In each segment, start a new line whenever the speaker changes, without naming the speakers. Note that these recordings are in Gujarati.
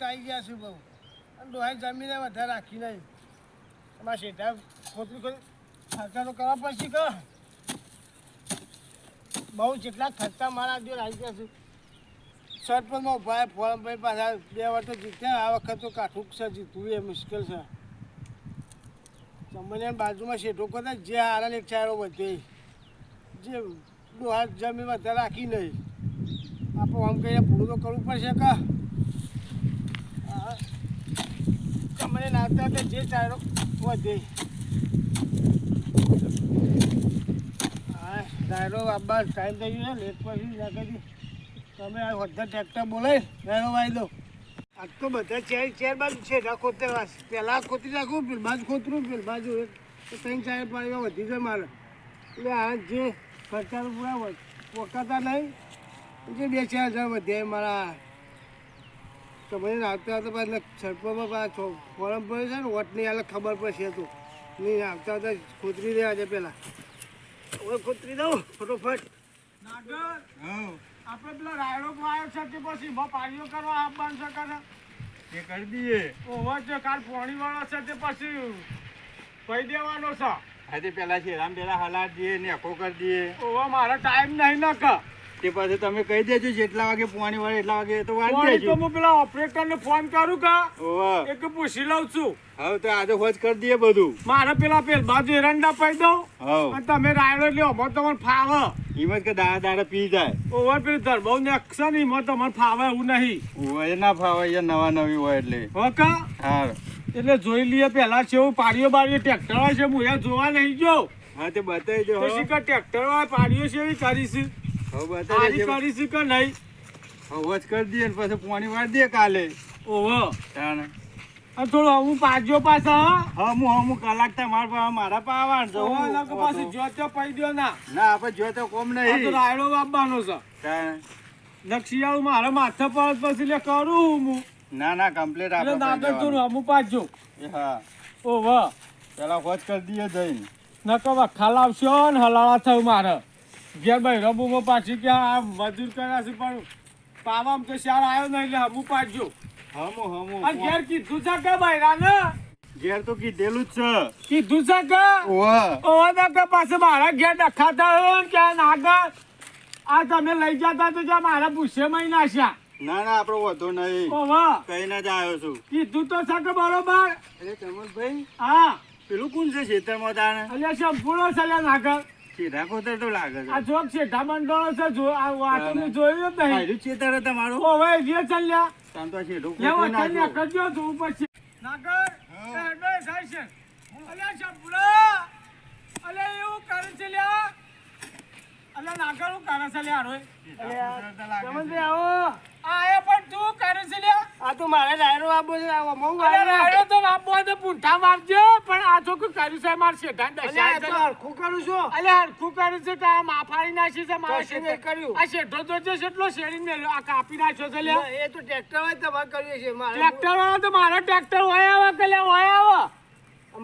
ચાઈ ગયા છું બહુ. અને ડોહાઈ જમીને વધારે રાખી નહીં. એમાં શેઠા ખોતરી ખર્ચા તો કરવા પડશે કહો બહુ જેટલા ખર્ચા મારા જો આવી ગયા છે. સરપંચમાં ઊભા ફોરમભાઈ પાછા બે વાર જીત્યા. આ વખત તો કાઠું છે, જીતવું એ મુશ્કેલ છે. ચમનિયા બાજુમાં શેઠો કરતા જે હારા એક ચારો વધે. જે ડોહા જમીન વધારે રાખી નહીં. આપણે આમ કહીને પૂરું તો કરવું પડશે કે? નાતા હતા, જે ચારો વધે ડાયરો બાબા ટાઈમ થઈ ગયો લેટ પછી તમે આ બધા ટ્રેક્ટર બોલાય ડાયરો વાઈ દો આજ તો બધા ચેર ચેર બાજુ છે, રાખો તે વાસ પહેલાં ખોતી નાખું પેલ બાજુ ખોતરું, પેલ બાજુ ત્રણ, ચાર પાણીમાં વધી જાય મારે. એટલે આ જે ખર્ચાનું પૂરા પોકાતા નહીં. જે બે, ચાર હજાર વધ્યા મારા તો મને આવતા આવતા પાછા સરપંચમાં પાછા ફોરમ પડે છે ને વોટ નહીં આલે ખબર પડશે તો. નહીં આવતા આવતા ખોતરી રહ્યા છે પહેલાં હવે ખોતરી દઉં ફટોફટ. આપણે પેલા રાયડો આવ્યો છે કે પછી પાણીઓ કરવા આપવાનું છે કરે
એ કરી દઈએ.
ઓવર છે કાલ પોણી વાળો છે તે પછી કહી દેવાનો છે.
આજે પેલા શેરામ પેલા હલાટ દઈએ ને આખો કરી દઈએ.
ઓવા મારો ટાઈમ નહીં ન ક
તે પાસે તમે કહી દેજો જેટલા વાગે પોણી વાળે એટલા વાગે તો વાળી
પોણી તો હું પેલા ઓપરેટરને ફોન કરું કા? એક પૂછી લઉં છું.
હવે તો આજે હોજ કરી દઈએ બધું.
મારે પેલા પેલ બાજુ એરંડા પાઈ દઉં અને તમે રાયડો લ્યો મને તમને ફાવે.
હિંમત કે દાડા દાડા પી જાય.
ઓવર પેલી ધર બહુ ને અક્ષર નહીં મને તમને ફાવે એવું નહીં.
હોય ના ફાવે એ નવા નવી હોય એટલે.
હો કા?
હા
એટલે જોઈ લઈએ પેલા છે એવું પાડીઓ બાડીઓ ટ્રેક્ટર છે હું એ જોવા નહીં ગયો.
હા તે બતાવી દો
ટ્રેક્ટર પાડીઓ છે એવી કરીશ.
હવે બતાવી
કરીશ કે નહીં
હોજ કરી દઈએ ને પછી પોણી વાર દે કાલે.
ઓહો.
તાણે.
થોડું હું પાડજો પાછા હા.
હમું હમું કલાક તમારા પાસે મારા પાસે
ઓહો,
આવવાનું
નકર પાછું જો તો પઈ દ્યો ના.
ના આપણે જો તો કોમ
નહીં. તો રાયડો વાપવાનો છે.
તાણે.
નકશિયાળું મારા માથે પર પછી લે કરું હું.
ના ના કમ્પ્લીટ આપણે
નાગર
કરી
તું અમુક પાડજો
દેવાનું. હા.
ઓહો.
પેલા હોજ કરી દઈએ જઈને.
નકો વખા લાવશો ને હલાળા થયું મારે. ઘેર ભાઈ રબુમાં પાછી કે આ મજૂર કર્યા છે પણ પાવામાં તો શાર આવ્યો નહીં એટલે હમું પાડજો.
હમો હમો.
ઘેર કીધું છે કે ભાઈ ને
ઘેર તો કીધેલું જ છે.
કીધું છે કે?
ઓવા.
ઓવા ના કે પાસે મારા ઘેર ડખાતા હોય ને કે નાગર આ તમે લઈ જતા તો જ્યાં મારા પૂછે મહી નાખ્યા
ના ના આપણો વધો નહીં.
ઓવા.
કહીને જ આવ્યો છું.
કીધું તો છે કે બરોબર?
ચમનભાઈ
હા.
પેલું કોણ છે ખેતરમાં તાણે?
એટલે સંપૂર્ણ છે નાગર
સીધા કોતર તો લાગે છે.
આ જોક શેઠા મંડળો છે જો આ વાતો મેં જોયું જ નહીં.
આયરું ખેતર છે તમારું.
ઓવે જે ચાલ્યા
તામ તો શેઠું
લેવો ચાલ્યા. કરજો તું નાગર એ હેડો થાય છે. અલ્યા સંપૂર્ણ અલે એવું કરે છે લ્યા. અલે નાગર હું કરે છે લ્યા રોય
લાગે
આવો આયા પણ તું કરે છે લ્યા
આ તો મારે રાયરો આપવો છે
અલે
આવ્યો.
તો આપવો તો પૂંઠા મારજો પણ આ છોકરું કર્યું છે માર શેઠા
અલ્યા, તો હરખું કરું છું
અલે હરખું કર્યું છે તો આ માફાડી નાખી છે મારા શેઠે.
કર્યું.
આ શેઠો તો છે કેટલો શેરી મેલ્યો આ કાપી નાખ્યો છે લે
એ તો ટ્રેક્ટર હોય તમારે કરીએ છે મારે
ટ્રેક્ટર વાળો તો મારો ટ્રેક્ટર હોય આવે કે લે હોય આવે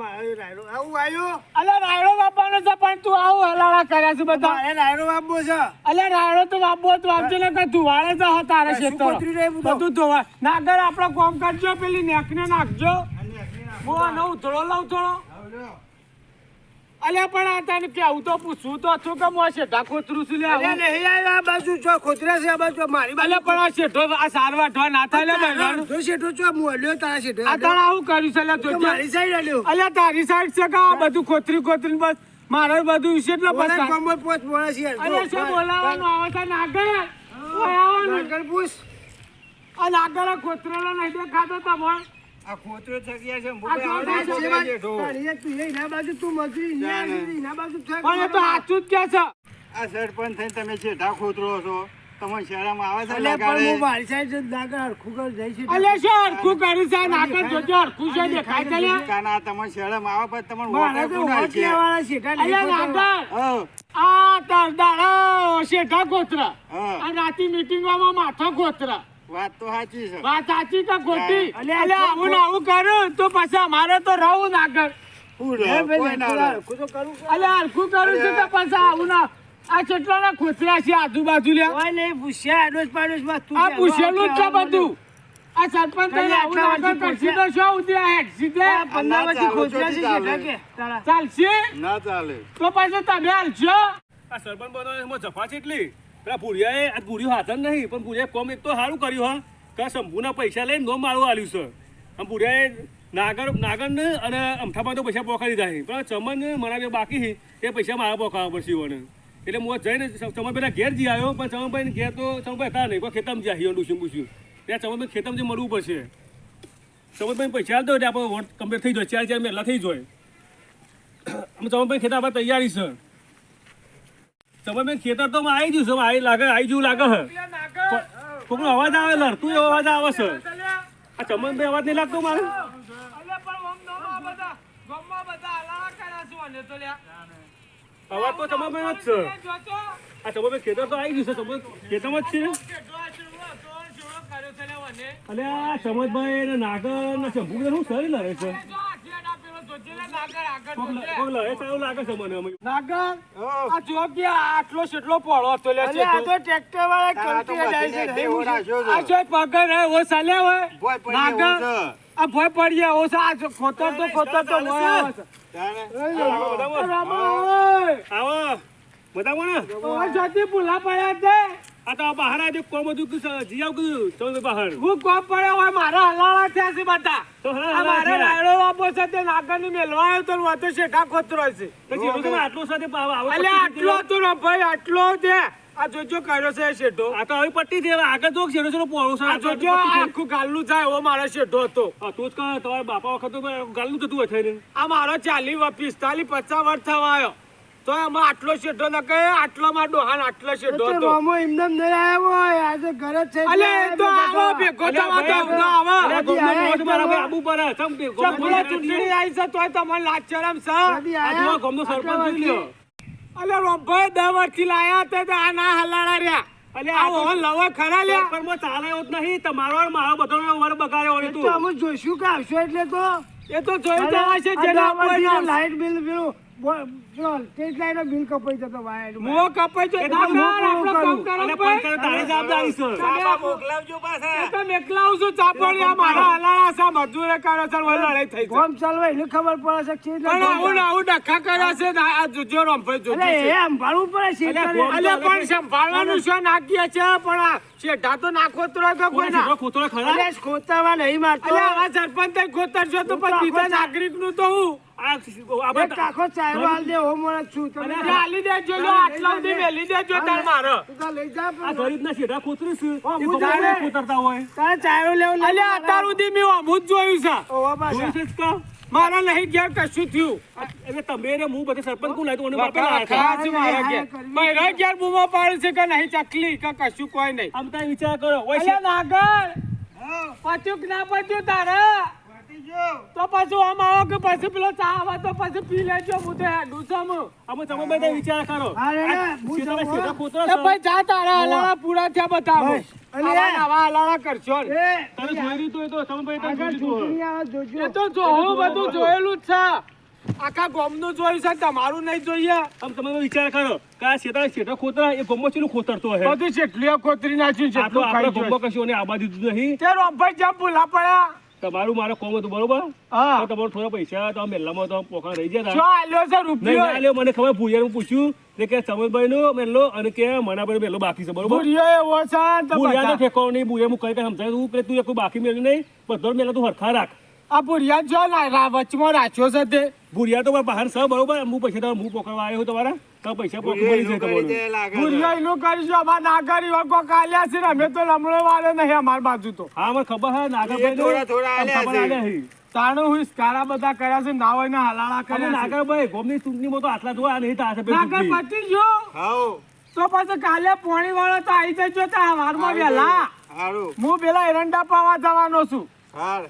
મારે ડાયરો આવું આવ્યું
અલે રાયડો વાપવાનો છે પણ તું આવું હલાળા કર્યા છે બધા.
એ રાયડો આપવો છે?
અલે રાયડો તો વાપવો તો વાપજો ને કે ધુવાળે જ હતા તારે ખેતરો.
બધું?
ધોવા નાગર આપણો કોમ કરજો પેલી નેકને નાખજો. હું આનો ઉથળો લઉં થોડો. અલે પણ આ તને કેવું તો પૂછું તો છું કે હું શેઠા ખોતરું છું લે
નહીં આ બાજુ છો ખોતરા છે આ બાજુ મારી
અલે
બાજુ
પણ આ શેઠો આ સારવાર ઠો ના થાય લે બહેરાનું.
તો શેઠો છો મોલ્યો તારા શેઠો
આ તારા આવું કર્યું છે લે
તો મારી સાઈડ આલ્યો
અલ્યા તારી સાઈડ છે કે આ બધું ખોતરી ખોતરી બસ મારે બધું વિશે એટલે બસ
કમર પોચ મોડા છે
અલે શું બોલાવાનું આવે છે નાગર? ઓય આવો
નાગર પૂછ.
આ નાગર ખોતરેલો નહીં દેખાતો તમે
આ ખોતરો થગ્યા છે
આ જો
આ
આ જો
છે.
તું એના બાજુ તું મજૂરી લીધી, એના બાજુ.
પણ એ તો સાચું જ કે છે.
આ સરપંચ થઈને તમે છેઠા ખોતરો છો તમને શરમ આવે છે
અલે પણ હું મારી સાઈડ જ નાગર હરખું કર જઈ છે
અલે શું હરખું કરી છે? આ નાગર જોજો હરખું છે દેખાય છે લ્યા.
કાના તમને શરમ આવે પણ તમને
મારા તો
છે.
લેવાના શેઠા ખોતરવા.
નાગર! આ તાર દાડા શેઠા ખોતરા. આ રાતી મીટિંગમાં માથો ખોતરા
વાત તો સાચી છે.
વાત સાચી કે ખોટી.
અલ્યા,
અલ્યા આવું ને આવું કરું તો પછી અમારે તો રહું
ના
તો
કરું તો
તું
તો ચાલશે? તો પછી તમે હાલશો.
આ સરપંચ જફા છે એટલી? પેલા ભૂરિયાએ આ ભૂરિયો હાથર નહીં, પણ ભૂરિયાએ કોમ એક તો સારું કર્યું, હા. કે શંભુના પૈસા લઈને નો મારું આવ્યું છે. આમ ભૂરિયાએ નાગર, નાગરને અને અમથામાં તો પૈસા પોકાડી દીધા છે. પણ ચમન મનાવે બાકી છે, એ પૈસા મારા પોકાવવા પડશે મને એટલે હું જઈને ચમનભાઈના ઘેર જી આવ્યો પણ ચમનભાઈ ઘેર તો, ચમનભાઈ હતા નહીં, પણ ખેતમ જ્યાં હિયો ડુસ્યું પૂછ્યું ત્યાં ચમનભાઈ ખેતમ જે મળવું પડશે. ચમનભાઈ પૈસા આલતો એટલે આપણે વોટ કમ્પ્લીટ થઈ જાય ચાર ચાર મહિના થઈ જાય. અમે ચમનભાઈ ખેતા આપણે તૈયારી છે. તમે ખેતર તો આવી ગયું છે આવી લાગે આવી જેવું લાગે છે. કોકનો અવાજ આવે લડતું એવો અવાજ આવે છે. આ ચમનભાઈ અવાજ નહીં લાગતો મારે? અવાજ તો ચમનભાઈ જ છે. આ ચમનભાઈ ખેતર તો આવી ગયું છે ચમન ખેતરમાં જ છે? અને આ ચમનભાઈ ને નાગર ના શંભુ શું સરી લડે છે.
આટલો સેટલો પોળો હતો લે
અરે આ તો. ટ્રેક્ટર વાળા
પગર ઓ ચાલ્યા હોય?
ભોય પડી એવું
નાગર આ ભોય પડીએ ઓ સા આ ખોતર તો ખોતર તો આવે જોતી ભૂલા પડ્યા છે.
આ તો આ બહાર આજે કોમ હતું કે જી કીધું ચમનભાઈ બહાર.
હું કોમ પડ્યો હોય મારા હલાળા થયા છે બધા.
તો
આ મારે રાયડો વાપો છે તે નાગરની મેલવા આવ્યો તો વાતો શેઠા ખોતરો છે.
પછી તમે આટલું સાથે
અલે આટલો તો ને ભાઈ આટલો તે આ જોજો કર્યો છે શેઠો.
આ તો આવી પટ્ટી છે આગળ તો છેડો છેડો પોળો છે
આ જોજો આખું ગાલનું થાય એવો મારો શેઠો હતો.
હા, તું જ કહે તમારા બાપા વખત તો ગાલનું થતું થઈને.
આ મારો ચાલી પિસ્તાલીસ પચાસ વર્ષ થવા આવ્યો. તો આમાં આટલો શેઠો ન કહે આટલો માં ડોહાન આટલો શેઠો હતો.
રોમો એમને નહીં આવ્યો હોય આજે ઘરે છે
અલે તો આવો ભેગો થવા તો ઊંધો આવો.
અલ્યા, ગોમનો મોઢ આબુ પર હે. ચમ બે ગોમનો
ચમ પેલા
મોઢ
ચૂંટણી આવી છે તોય તમને લાજ શરમ છે?
કદી
આ
આયા?
ગોમનો સરપંચ લ્યો.
અલે રોમભાઈ દસ વર્ષથી લાયા હતા તો આ ના હલાડા રહ્યા.
અલ્યા,
આ લવા ખરા લ્યા.
સરપંચમાં ચાલે જ નહીં તમારો મારો બધાનો વર બગાડ્યો હોય
એ તો.
તું
અમે જોઈશું કે આવશો એટલે તો.
એ તો જોઈ જવા છે જેને
લાઈટ બિલ પેલું બિલ કપાઈ જતો વાયર
મુઓ કપાઈ જો
એ તો
નાગર,
હું
આપણે. કામ કરો.
અને
ભાઈ.
પંચાયત તારી જવાબદારી છે.
બાબા મોકલાવજો પાછા.
એ તો મેકલાવું છું ચાપડિયા મારા હલાડા છે મજૂરે થઈ
ચાલવા ખબર પડે છે કે
પણ આવું ને આવું ડખા કર્યા છે આ જોજો રોમભાઈ જોજો
અલે એ સંભાળવું પડે છે
અલે પણ સંભાળવાનું છે નાખીએ છે પણ આ શેઠા તો નાખો તો કોઈ ના
ખોતરો ખરા?
અલે ખોતામાં નહીં મારતો.
આવા સરપંચ થઈ ખોતર છો તો પછી બીજા નાગરિકનું તો હું? મારો. નહીં ઘેર કશું થયું.
એટલે તમે ને હું બધે સરપંચ કોણ લાવ્યું?
મારા ઘેર બૂમો પાડે છે કે નહીં ચકલી કે કશું કોઈ નહીં.
આમ તારે વિચાર કરો
નાગર! પચ્યું કે ના પચ્યું તારે. તો પછી આમ આવો કે પછી પેલો ચા આવે તો પછી પી લેજો હું તો ડુસમ
અમે તમે બધા વિચાર કરો.
હા, હું હો.
ભાઈ જા તારા હલાળા પૂરા થયા બતાવો
ભાઈ,
આવા નવા હલાળા કરશો. ને.
એ,
જોઈ તો તો તમે ભાઈ.
એ તો જો હું બધું જોયેલું જ છે. આખા ગોમનું જોયું છે તમારું નહીં જોઈએ.
આમ તમે વિચાર કરો કે આ શેતા શેઠો ખોતરા એ ગોમો ચેલું ખોતરતો હશે?
બધું શેટલીઓ ખોતરી નાખ્યું છે
આપણે ગોમો કશું આબા દીધું નહીં?
તે રોમભાઈ જેમ ભૂલા પડ્યા.
તમારું મારો કોમ હતું બરોબર?
હા.
તમારો થોડા પૈસા તો મેલ્લામાં તો પોખા રહી જતા
જો આલ્યો છે રૂપિયો?
આલ્યો, મને ખબર ભૂયાનું પૂછ્યું તે કે સમજભાઈ નો મેલ્લો અને કે મનાભાઈ મેલ્લો બાકી છે બરોબર?
ભૂરિયો એવો છે તો
ભૂરિયા. તો નહીં ભૂરિયા હું કઈ કઈ સમજાય તું કે તું એક બાકી મેળ્યું નહીં બધો મેલ્લો તું હરખા રાખ.
આ ભૂરિયા જો રા- વચમાં રાખ્યો છે તે.
ભૂરિયા તો બહાર છે બરોબર? હું પૈસા તમારા હું પોકડવા આવ્યો તમારા? તો પૈસા પકડી મળી જાય તમારું?
દે લાગે છે.
ભૂરિયો એનું કરીશું અમાર નાગરી વગો કાલ્યા છે ને અમે તો લમણો વાળો નહીં અમાર બાજુ તો.
હા મને ખબર છે નાગરભાઈ
થોડા થોડા આલ્યા છે.
તાણું હું કારા બધા કર્યા છે નાવ એને હલાળા
અને
કર્યા છે.
ગોમની ચૂંટણીમાં તો આટલા જોયા નહીં થશે
નાગર. પતી ગયો
હાઉ,
તો પછી કાલે પોણી વાળો તો આવી જજો તા વારમાં વહેલા. હું પેલા એરંડા પાવા જવાનો છું.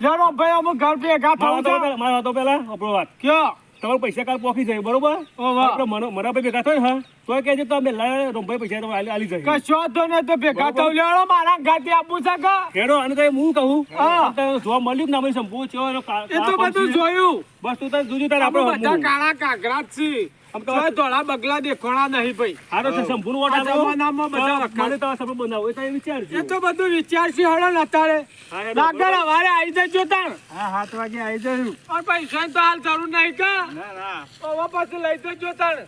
લેરો ભાઈ અમુક ઘર ભેગા થવું છે.
મારો વાતો આપણો વાત.
કયો?
તમારે પૈસા કાલ પોખી જાય બરોબર. આપણે મનો- ભાઈ ભેગા થાય હા? તો કહેજો તમે લાય રોમભાઈ પૈસા આલી જાય.
કશો તો ને તો ભેગા થયો લેવાનો મારા ગાતે આપું છે કે?
હેડો અને તો હું કહું.
હા.
જોવા મળ્યું ના મળ્યું સંપૂર્ણ છે
એ તો બધું જોયું.
બસ તું તારે જોજો તાર
આપણે બધા કાળા કાગરા જ તોય ધોળા બગલા દેખોણા નહીં ભાઈ.
હારો છે શંભુનો વોટ
આ જમાનામાં બધા
મને તો આ બનાવો. એ તો એ વિચારજો.
એ તો બધું વિચારશી હળો ને અત્યારે.
હા, હેડો,
નાગર હવારે આવી જજો તાણ.
હા સાત વાગે આવી જશું.
પણ પૈસા તો હાલ જરૂર નહીં કા?
ના ના.
હવે પાછું લઈ જજો તાણ.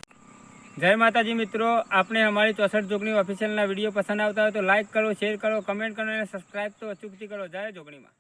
જય માતાજી મિત્રો આપણે અમારી ચોસઠ જોગણી ઓફિશિયલના વીડિયો પસંદ આવતા હોય તો લાઈક કરો શેર કરો કમેન્ટ કરો અને સબસ્ક્રાઈબ તો અચૂકથી કરો. જય જોગણીમાં.